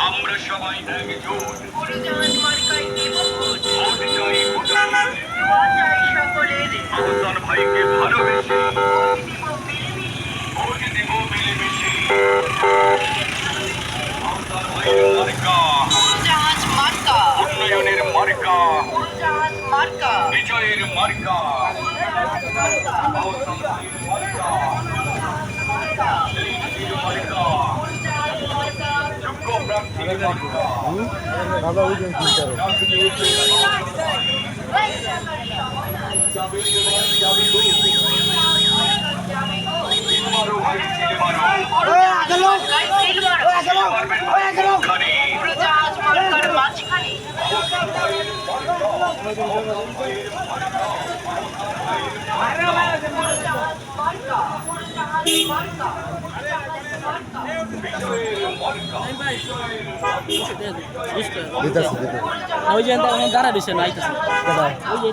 আমরা সবাই একজোট উড়োজাহাজ মার্কায় দেব ভোট ভোট চাই চাই সকলের আহসান ভাইকে ভালোবেসে ভোট দিব মিলেমিশে। ভোট প্রার্থীর মার্কা। বাবা ওই জন্য চিন্তা করো ওই যে দাঁড়া দিছে না আইতেছে ওই যে